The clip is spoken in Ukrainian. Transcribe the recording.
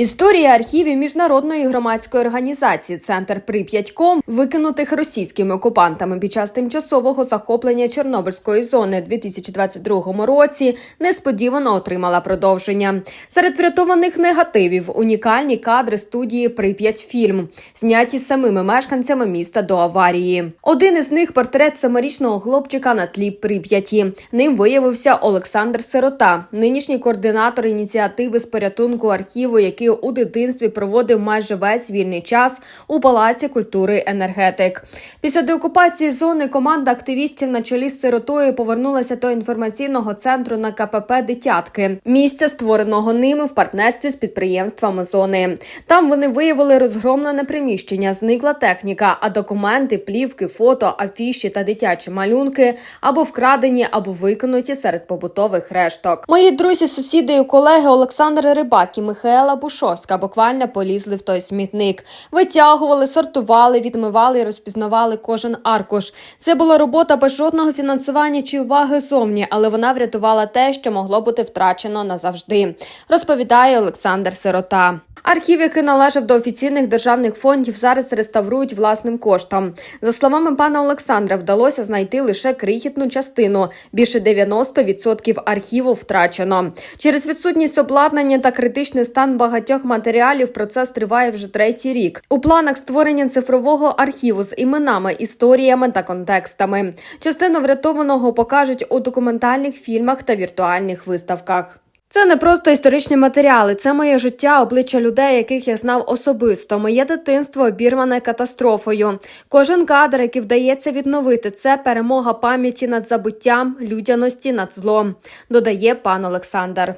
Історія архівів міжнародної громадської організації Центр Прип'ятьком, викинутих російськими окупантами під час тимчасового захоплення Чорнобильської зони у 2022 році, несподівано отримала продовження. Серед врятованих негативів унікальні кадри студії Прип'ять фільм, зняті самими мешканцями міста до аварії. Один із них портрет семирічного хлопчика на тлі Прип'яті. Ним виявився Олександр Сирота, нинішній координатор ініціативи з порятунку архіву, який у дитинстві проводив майже весь вільний час у палаці культури енергетик. Після деокупації зони команда активістів на чолі з сиротою повернулася до інформаційного центру на КПП Дитятки, місця створеного ними в партнерстві з підприємствами зони. Там вони виявили розгромлене приміщення, зникла техніка, а документи, плівки, фото, афіші та дитячі малюнки або вкрадені, або викинуті серед побутових решток. Мої друзі, сусіди і колеги Олександр Рибак і Михайла Бушовська буквально полізли в той смітник, витягували, сортували, відмивали і розпізнавали кожен аркуш. Це була робота без жодного фінансування чи уваги зовні, але вона врятувала те, що могло бути втрачено назавжди. Розповідає Олександр Сирота. Архів, який належав до офіційних державних фондів, зараз реставрують власним коштом. За словами пана Олександра, вдалося знайти лише крихітну частину. Більше 90% архіву втрачено. Через відсутність обладнання та критичний стан багатьох матеріалів процес триває вже третій рік. У планах створення цифрового архіву з іменами, історіями та контекстами. Частину врятованого покажуть у документальних фільмах та віртуальних виставках. Це не просто історичні матеріали, це моє життя, обличчя людей, яких я знав особисто. Моє дитинство обірване катастрофою. Кожен кадр, який вдається відновити, це перемога пам'яті над забуттям, людяності над злом, додає пан Олександр.